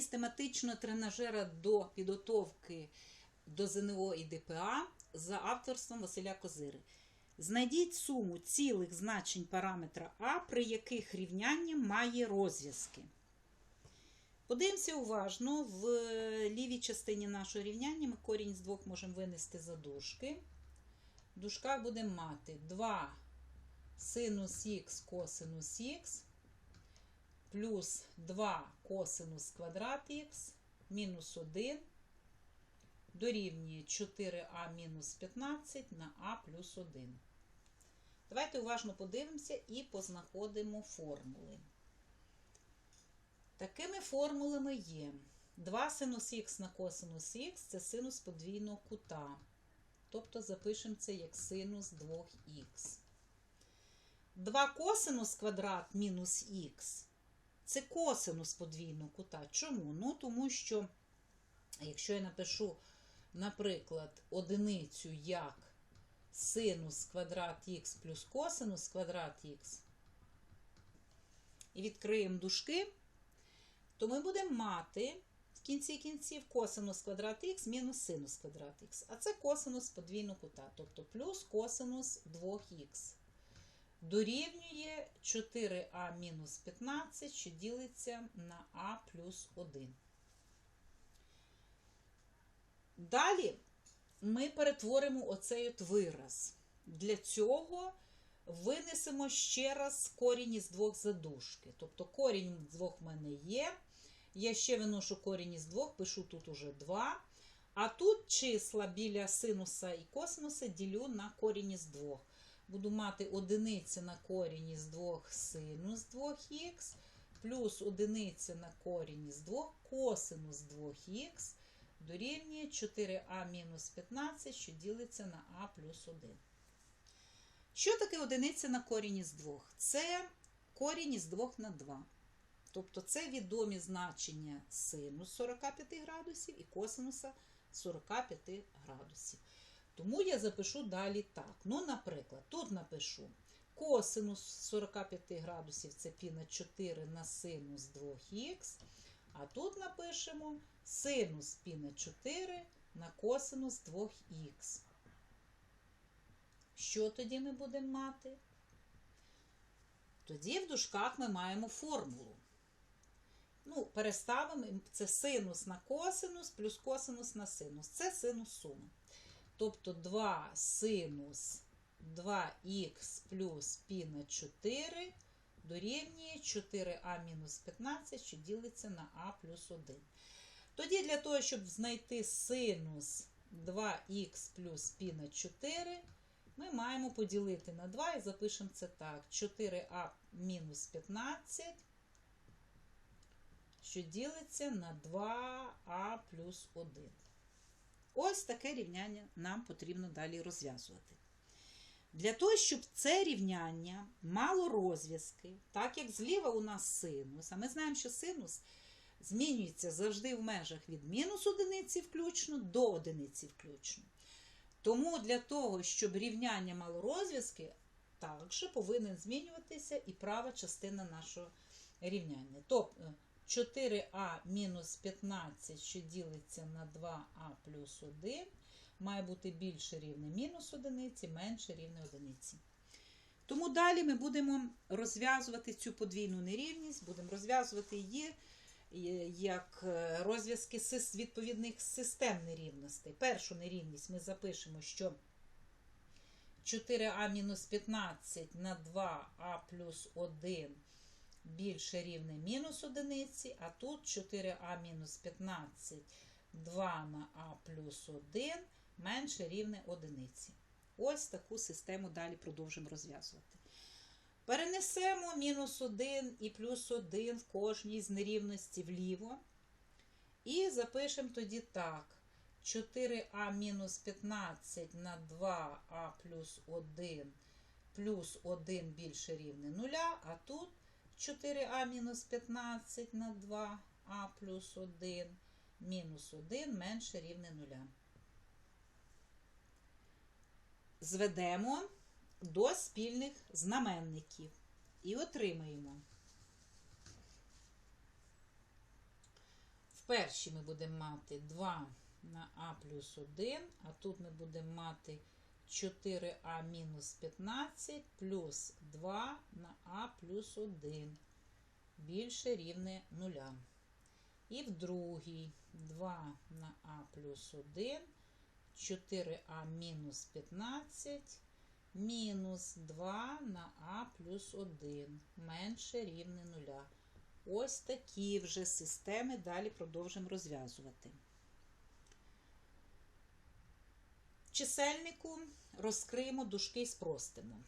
із тематичного тренажера до підготовки до ЗНО і ДПА за авторством Василя Козири. Знайдіть суму цілих значень параметра А, при яких рівняння має розв'язки. Подивимося уважно. В лівій частині нашого рівняння ми корінь з двох можемо винести за дужки. В будемо мати 2 синус х косинус х плюс 2 косинус квадрат х мінус 1 дорівнює 4а мінус 15 на а плюс 1. Давайте уважно подивимося і познаходимо формули. Такими формулами є 2 синус х на косинус х це синус подвійного кута. Тобто запишемо це як синус 2х. 2 косинус квадрат мінус х це косинус подвійного кута. Чому? Ну, тому що, якщо я напишу, наприклад, одиницю як синус квадрат х плюс косинус квадрат х, і відкриємо дужки, то ми будемо мати в кінці кінців косинус квадрат х мінус синус квадрат х. А це косинус подвійного кута, тобто плюс косинус 2х. Дорівнює 4а мінус 15, що ділиться на а плюс 1. Далі ми перетворимо оцей от вираз. Для цього винесемо ще раз корінь із двох задушки. Тобто корінь з двох в мене є. Я ще виношу корінь із двох, пишу тут уже 2. А тут числа біля синуса і косинуса ділю на корінь із двох. Буду мати одиниця на корінь із двох синус 2х, плюс одиниця на корінь із двох косинус 2х дорівнює 4а мінус 15, що ділиться на а плюс 1. Що таке одиниця на корінь із 2? Це корінь із 2 на 2. Тобто це відомі значення синус 45 градусів і косинуса 45 градусів. Тому я запишу далі так. Ну, наприклад, тут напишу косинус 45 градусів це пі на 4 на синус 2х. А тут напишемо синус пі на 4 на косинус 2х. Що тоді ми будемо мати? Тоді в дужках ми маємо формулу. Ну, переставимо це синус на косинус плюс косинус на синус. Це синус суми. Тобто 2 синус 2х плюс пі на 4 дорівнює 4а мінус 15, що ділиться на а плюс 1. Тоді для того, щоб знайти синус 2х плюс пі на 4, ми маємо поділити на 2 і запишемо це так. 4а мінус 15, що ділиться на 2а плюс 1. Ось таке рівняння нам потрібно далі розв'язувати. Для того, щоб це рівняння мало розв'язки, так як зліва у нас синус, а ми знаємо, що синус змінюється завжди в межах від мінус одиниці включно до одиниці включно. Тому для того, щоб рівняння мало розв'язки, також повинен змінюватися і права частина нашого рівняння. Тобто 4а мінус 15, що ділиться на 2а плюс 1, має бути більше рівне мінус одиниці, менше рівне одиниці. Тому далі ми будемо розв'язувати цю подвійну нерівність, будемо розв'язувати її як розв'язки відповідних систем нерівностей. Першу нерівність ми запишемо, що 4а мінус 15 на 2а плюс 1 більше рівне мінус одиниці, а тут 4а мінус 15, 2 на а плюс 1 менше рівне одиниці. Ось таку систему далі продовжимо розв'язувати. Перенесемо мінус 1 і плюс 1 в кожній з нерівності вліво. І запишемо тоді так. 4а мінус 15 на 2а плюс 1 плюс 1 більше рівне 0, а тут 4а мінус 15 на 2а плюс 1 мінус 1 менше рівне 0. Зведемо до спільних знаменників і отримаємо першій ми будемо мати 2 на а плюс 1, а тут ми будемо мати 4а мінус 15 плюс 2 на а плюс 1 більше рівне 0. І в другій 2 на а плюс 1, 4а мінус 15 мінус 2 на а плюс 1 менше рівне 0. Ось такі вже системи далі продовжимо розв'язувати. В чисельнику розкриємо дужки і спростимо.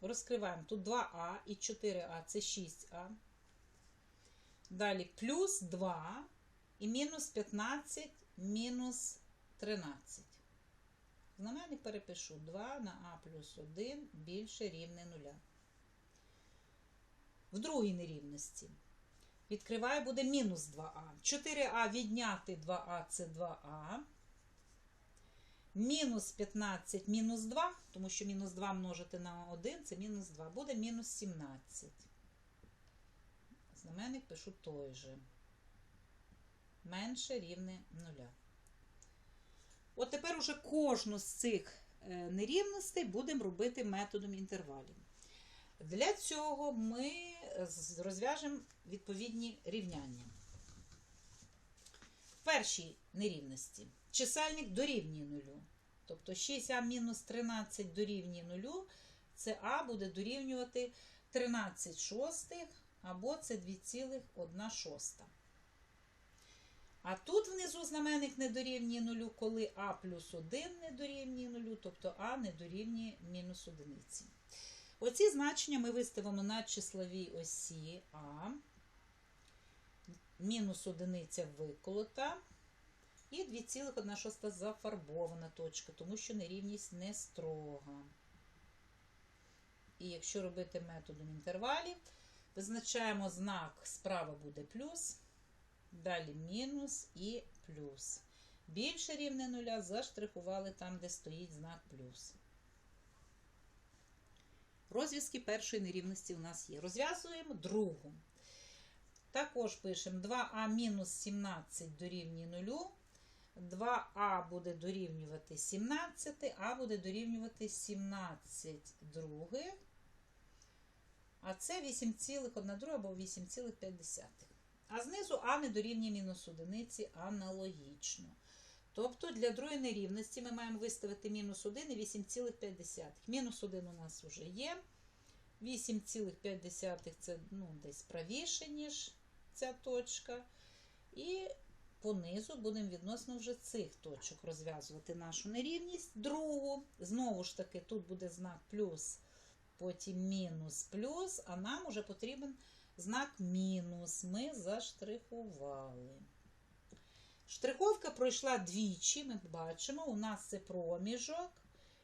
Розкриваємо тут 2а і 4а це 6а. Далі плюс 2 і мінус 15 мінус 13. Знаменник перепишу 2 на а плюс 1 більше рівне 0. В другій нерівності. Відкриваю, буде мінус 2а. 4а відняти 2а це 2а. Мінус 15 мінус 2, тому що мінус 2 множити на 1 це мінус 2. Буде мінус 17. Знаменник пишу той же. Менше рівне 0. От тепер уже кожну з цих е, нерівностей будемо робити методом інтервалів. Для цього ми розв'яжемо відповідні рівняння. В першій нерівності чисельник дорівнює нулю. Тобто 6а мінус 13 дорівнює нулю, це А буде дорівнювати 13 шостих, або це 2,1 шоста. А тут внизу знаменник не дорівнює нулю, коли А плюс 1 не дорівнює нулю, тобто А не дорівнює мінус одиниці. Оці значення ми виставимо на числовій осі А, мінус одиниця виколота, і 2,1 зафарбована точка, тому що нерівність не строга. І якщо робити методом інтервалів, визначаємо знак справа буде плюс, далі мінус і плюс. Більше рівне нуля заштрихували там, де стоїть знак плюс. Розв'язки першої нерівності у нас є. Розв'язуємо другу. Також пишемо 2а мінус 17 дорівнює 0. 2а буде дорівнювати 17, а буде дорівнювати 17 других. А це 8,1 друга або 8,5. А знизу а не дорівнює мінус одиниці аналогічно. Тобто для другої нерівності ми маємо виставити мінус 1 і 8,5. Мінус 1 у нас вже є. 8,5 це ну, десь правіше, ніж ця точка. І понизу будемо відносно вже цих точок розв'язувати нашу нерівність. Другу, знову ж таки, тут буде знак плюс, потім мінус плюс, а нам вже потрібен знак мінус. Ми заштрихували. Штриховка пройшла двічі, ми бачимо, у нас це проміжок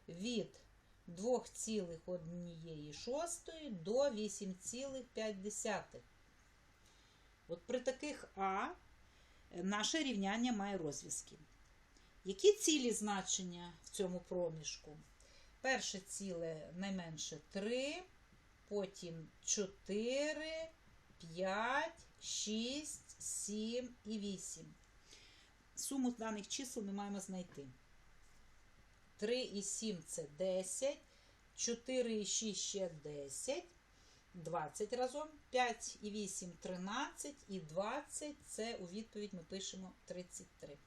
від 2,1 до 8,5. От при таких А наше рівняння має розв'язки. Які цілі значення в цьому проміжку? Перше ціле найменше 3, потім 4, 5, 6, 7 і 8. Суму даних чисел ми маємо знайти. 3 і 7 це 10, 4 і 6 ще 10, 20 разом, 5 і 8 13 і 20 це у відповідь ми пишемо 33.